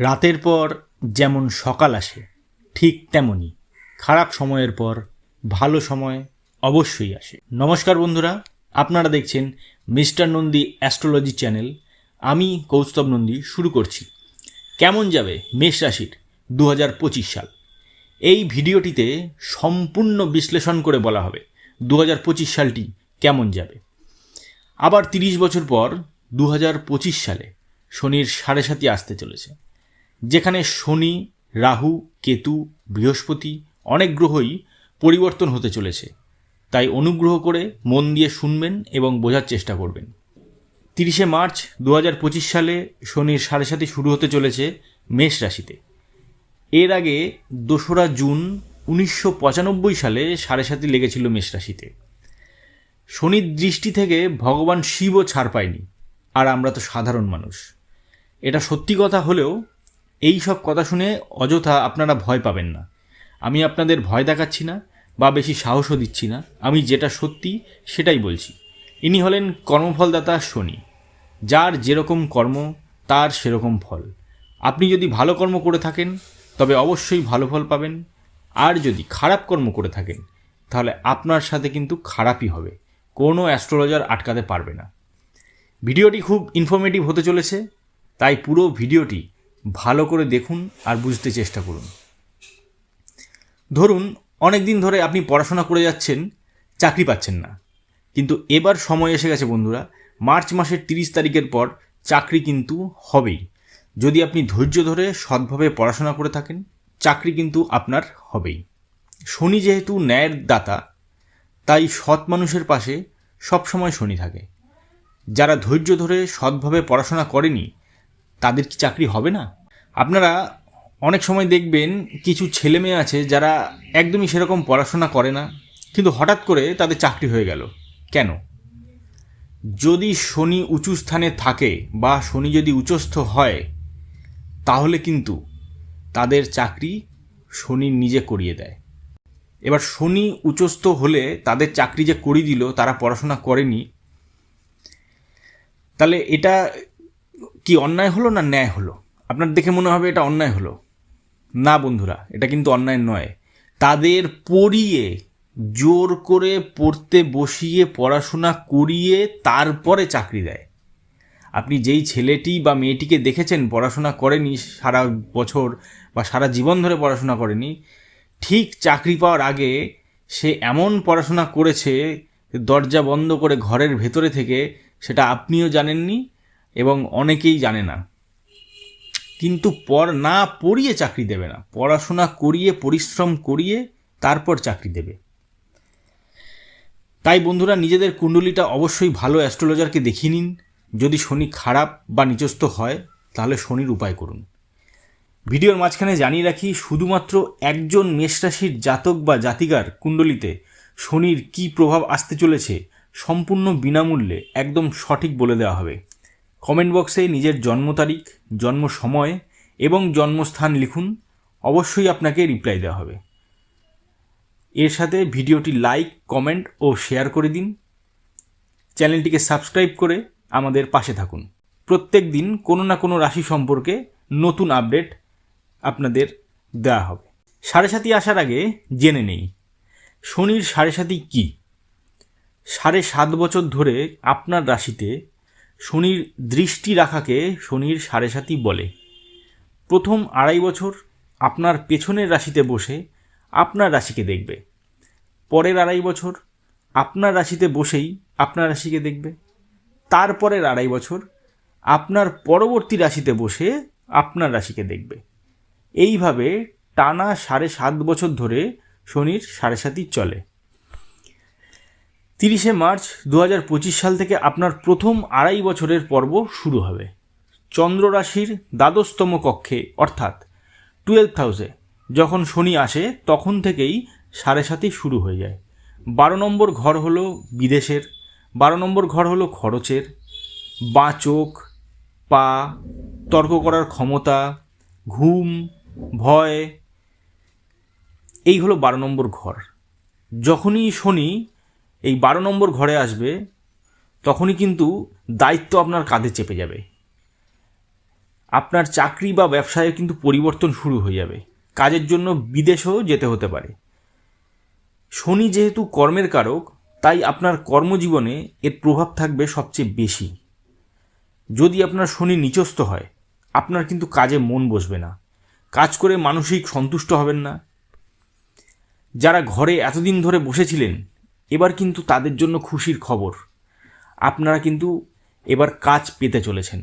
রাতের পর যেমন সকাল আসে, ঠিক তেমনই খারাপ সময়ের পর ভালো সময় অবশ্যই আসে। নমস্কার বন্ধুরা, আপনারা দেখছেন মিস্টার নন্দী অ্যাস্ট্রোলজি চ্যানেল। আমি কৌস্তব নন্দী, শুরু করছি। কেমন যাবে মেষ রাশির দু সাল? এই ভিডিওটিতে সম্পূর্ণ বিশ্লেষণ করে বলা হবে দু সালটি কেমন যাবে। আবার তিরিশ বছর পর দু সালে শনির সাড়ে সাতি আসতে চলেছে। যেখানে শনি, রাহু, কেতু, বৃহস্পতি অনেক গ্রহই পরিবর্তন হতে চলেছে। তাই অনুগ্রহ করে মন দিয়ে শুনবেন এবং বোঝার চেষ্টা করবেন। তিরিশে মার্চ দু সালে শনির সাড়ে সাতি শুরু হতে চলেছে মেষ রাশিতে। এর আগে দোসরা জুন উনিশশো পঁচানব্বই সালে সাড়ে সাতি লেগেছিল মেষ রাশিতে। শনির দৃষ্টি থেকে ভগবান শিবও ছাড় পায়নি, আর আমরা তো সাধারণ মানুষ। এটা সত্যি কথা হলেও এই সব কথা শুনে অযথা আপনারা ভয় পাবেন না। আমি আপনাদের ভয় দেখাচ্ছি না, বা বেশি সাহসও দিচ্ছি না। আমি যেটা সত্যি, সেটাই বলছি। ইনি হলেন কর্মফলদাতা শনি। যার যেরকম কর্ম, তার সেরকম ফল। আপনি যদি ভালো কর্ম করে থাকেন, তবে অবশ্যই ভালো ফল পাবেন। আর যদি খারাপ কর্ম করে থাকেন, তাহলে আপনার সাথে কিন্তু খারাপই হবে। কোনো অ্যাস্ট্রোলজার আটকাতে পারবে না। ভিডিওটি খুব ইনফরমেটিভ হতে চলেছে, তাই পুরো ভিডিওটি ভালো করে দেখুন আর বুঝতে চেষ্টা করুন। ধরুন অনেক দিন ধরে আপনি পড়াশোনা করে যাচ্ছেন, চাকরি পাচ্ছেন না। কিন্তু এবার সময় এসে গেছে বন্ধুরা, মার্চ মাসের তিরিশ তারিখের পর চাকরি কিন্তু হবেই। যদি আপনি ধৈর্য ধরে সৎভাবে পড়াশোনা করে থাকেন, চাকরি কিন্তু আপনার হবেই। শনি যেহেতু ন্যায়ের দাতা, তাই সৎ মানুষের পাশে সবসময় শনি থাকে। যারা ধৈর্য ধরে সৎভাবে পড়াশোনা করেনি তাদের কি চাকরি হবে না? আপনারা অনেক সময় দেখবেন কিছু ছেলে মেয়ে আছে যারা একদমই সেরকম পড়াশোনা করে না, কিন্তু হঠাৎ করে তাদের চাকরি হয়ে গেল। কেন? যদি শনি উঁচু স্থানে থাকে বা শনি যদি উচ্চস্থ হয়, তাহলে কিন্তু তাদের চাকরি শনি নিজে করিয়ে দেয়। এবার শনি উচ্চস্থ হলে তাদের চাকরি যে করিয়ে দিল, তারা পড়াশোনা করেনি, তাহলে এটা কি অন্যায় হলো না ন্যায় হলো? আপনার দেখে মনে হবে এটা অন্যায় হলো। না বন্ধুরা, এটা কিন্তু অন্যায় নয়। তাদের পড়িয়ে, জোর করে পড়তে বসিয়ে, পড়াশোনা করিয়ে তারপরে চাকরি দেয়। আপনি যেই ছেলেটি বা মেয়েটিকে দেখেছেন, পড়াশোনা করেনি সারা বছর বা সারা জীবন ধরে পড়াশোনা করেনি, ঠিক চাকরি পাওয়ার আগে সে এমন পড়াশোনা করেছে, দরজা বন্ধ করে ঘরের ভেতরে থেকে, সেটা আপনিও জানেননি এবং অনেকেই জানে না। কিন্তু পর না পড়িয়ে চাকরি দেবে না। পড়াশোনা করিয়ে, পরিশ্রম করিয়ে তারপর চাকরি দেবে। তাই বন্ধুরা, নিজেদের কুণ্ডলিটা অবশ্যই ভালো অ্যাস্ট্রোলজারকে দেখিয়ে নিন। যদি শনি খারাপ বা নিচস্থ হয়, তাহলে শনির উপায় করুন। ভিডিওর মাঝখানে জানিয়ে রাখি, শুধুমাত্র একজন মেষরাশির জাতক বা জাতিকার কুণ্ডলিতে শনির কী প্রভাব আসতে চলেছে, সম্পূর্ণ বিনামূল্যে একদম সঠিক বলে দেওয়া হবে। কমেন্ট বক্সে নিজের জন্ম তারিখ, জন্ম সময় এবং জন্মস্থান লিখুন। অবশ্যই আপনাকে রিপ্লাই দেওয়া হবে। এর সাথে ভিডিওটি লাইক কমেন্ট ও শেয়ার করে দিন। চ্যানেলটিকে সাবস্ক্রাইব করে আমাদের পাশে থাকুন। প্রত্যেক দিন কোনো না কোনো রাশি সম্পর্কে নতুন আপডেট আপনাদের দেওয়া হবে। সাড়ে সাতি আসার আগে জেনে নেই, শনির সাড়ে সাতি কী? সাড়ে সাত বছর ধরে আপনার রাশিতে শনির দৃষ্টি রাখাকে শনির সাড়ে সাতি বলে। প্রথম আড়াই বছর আপনার পেছনের রাশিতে বসে আপনার রাশিকে দেখবে। পরের আড়াই বছর আপনার রাশিতে বসেই আপনার রাশিকে দেখবে। তারপরের আড়াই বছর আপনার পরবর্তী রাশিতে বসে আপনার রাশিকে দেখবে। এইভাবে টানা সাড়ে সাত বছর ধরে শনির সাড়ে সাতি চলে। তিরিশে মার্চ দু হাজার পঁচিশ সাল থেকে আপনার প্রথম আড়াই বছরের পর্ব শুরু হবে। চন্দ্র রাশির দ্বাদশতম কক্ষে, অর্থাৎ টুয়েলভ হাউসে। যখন শনি আসে, তখন থেকেই সাড়ে সাতি শুরু হয়ে যায়। বারো নম্বর ঘর হলো বিদেশের, বারো নম্বর ঘর হলো খরচের। বাঁ চোখ, পা, তর্ক করার ক্ষমতা, ঘুম, ভয়, এই হলো বারো নম্বর ঘর। যখনই শনি এই বারো নম্বর ঘরে আসবে, তখনই কিন্তু দায়িত্ব আপনার কাঁধে চেপে যাবে। আপনার চাকরি বা ব্যবসায় কিন্তু পরিবর্তন শুরু হয়ে যাবে। কাজের জন্য বিদেশেও যেতে হতে পারে। শনি যেহেতু কর্মের কারক, তাই আপনার কর্মজীবনে এর প্রভাব থাকবে সবচেয়ে বেশি। যদি আপনার শনি নিচস্থ হয়, আপনার কিন্তু কাজে মন বসবে না। কাজ করে মানসিক সন্তুষ্ট হবেন না। যারা ঘরে এতদিন ধরে বসেছিলেন এবার কিন্তু তাদের জন্য খুশির খবর। আপনারা কিন্তু এবার কাজ পেতে চলেছেন।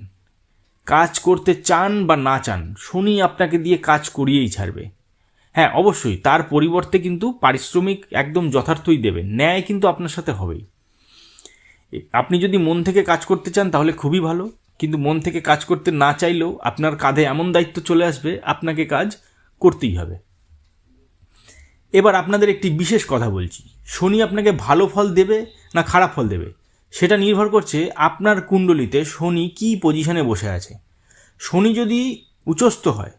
কাজ করতে চান বা না চান, শনি আপনাকে দিয়ে কাজ করিয়েই ছাড়বে। হ্যাঁ অবশ্যই, তার পরিবর্তে কিন্তু পারিশ্রমিক একদম যথার্থই দেবে, ন্যায় কিন্তু আপনার সাথে হবেই। আপনি যদি মন থেকে কাজ করতে চান তাহলে খুবই ভালো, কিন্তু মন থেকে কাজ করতে না চাইলেও আপনার কাঁধে এমন দায়িত্ব চলে আসবে, আপনাকে কাজ করতেই হবে। এবার আপনাদের একটি বিশেষ কথা বলছি। শনি আপনাকে ভালো ফল দেবে না খারাপ ফল দেবে? সেটা নির্ভর করছে আপনার কুণ্ডলিতে শনি কী পজিশনে বসে আছে। শনি যদি উচ্চস্থ হয়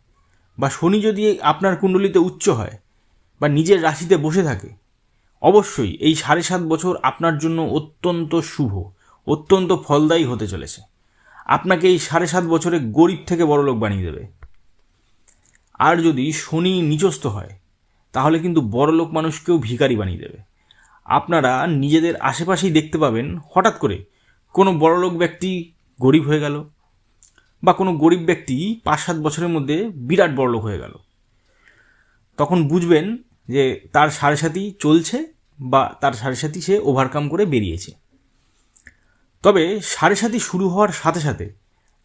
বা শনি যদি আপনার কুণ্ডলিতে উচ্চ হয় বা নিজের রাশিতে বসে থাকে, অবশ্যই এই সাড়ে সাত বছর আপনার জন্য অত্যন্ত শুভ, অত্যন্ত ফলদায়ী হতে চলেছে। আপনাকে এই সাড়ে সাত বছরে গরিব থেকে বড়লোক বানিয়ে দেবে। আর যদি শনি নিচস্থ হয় তাহলে কিন্তু বড়লোক মানুষকেও ভিখারি বানিয়ে দেবে। আপনারা নিজেদের আশেপাশেই দেখতে পাবেন হঠাৎ করে কোনো বড়লোক ব্যক্তি গরিব হয়ে গেল বা কোনো গরিব ব্যক্তি পাঁচ সাত বছরের মধ্যে বিরাট বড়লোক হয়ে গেল। তখন বুঝবেন যে তার সাড়ে সাথী চলছে বা তার সাড়ে সাথী সে ওভারকাম করে বেরিয়েছে। তবে সাড়ে সাথী শুরু হওয়ার সাথে সাথে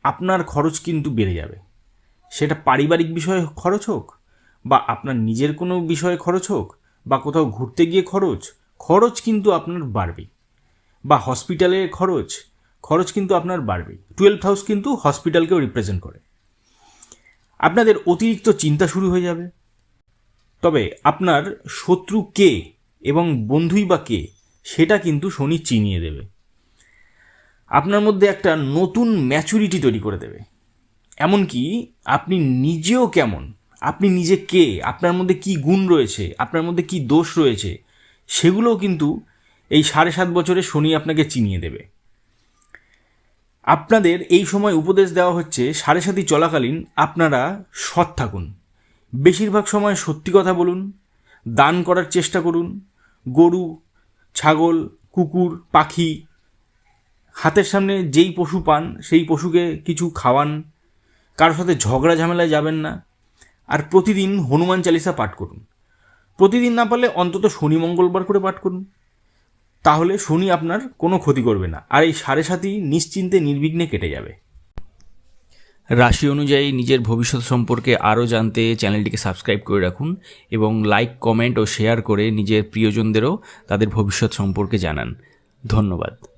আপনার খরচ কিন্তু বেড়ে যাবে। সেটা পারিবারিক বিষয়ে খরচ হোক বা আপনার নিজের কোনো বিষয়ে খরচ হোক বা কোথাও ঘুরতে গিয়ে খরচ খরচ কিন্তু আপনার বাড়বে বা হসপিটালে খরচ খরচ কিন্তু আপনার বাড়বে টুয়েলভ হাউস কিন্তু হসপিটালকেও রিপ্রেজেন্ট করে। আপনাদের অতিরিক্ত চিন্তা শুরু হয়ে যাবে। তবে আপনার শত্রু কে এবং বন্ধুই বা কে, সেটা কিন্তু শনি চিনিয়ে দেবে। আপনার মধ্যে একটা নতুন ম্যাচুরিটি তৈরি করে দেবে। এমনকি আপনি নিজেও কেমন আপনি নিজে কে? আপনার মধ্যে কি গুণ রয়েছে? আপনার মধ্যে কি দোষ রয়েছে? সেগুলোও কিন্তু এই সাড়ে সাত বছরে শনি আপনাকে চিনিয়ে দেবে। আপনাদের এই সময় উপদেশ দেওয়া হচ্ছে, সাড়ে সাতই চলাকালীন আপনারা সৎ থাকুন। বেশিরভাগ সময় সত্যি কথা বলুন, দান করার চেষ্টা করুন, গরু, ছাগল, কুকুর, পাখি, হাতের সামনে যেই পশু পান, সেই পশুকে কিছু খাওয়ান কারোর সাথে ঝগড়া ঝামেলায় যাবেন না। আর প্রতিদিন হনুমান চালিসা পাঠ করুন। প্রতিদিন না পারলে অন্তত শনি মঙ্গলবার করে পাঠ করুন। তাহলে শনি আপনার কোনো ক্ষতি করবে না। আর এই সাড়ে সাতই নিশ্চিন্তে নির্বিঘ্নে কেটে যাবে। রাশি অনুযায়ী নিজের ভবিষ্যৎ সম্পর্কে আরও জানতে চ্যানেলটিকে সাবস্ক্রাইব করে রাখুন এবং লাইক, কমেন্ট ও শেয়ার করে নিজের প্রিয়জনদেরও তাদের ভবিষ্যৎ সম্পর্কে জানান। ধন্যবাদ।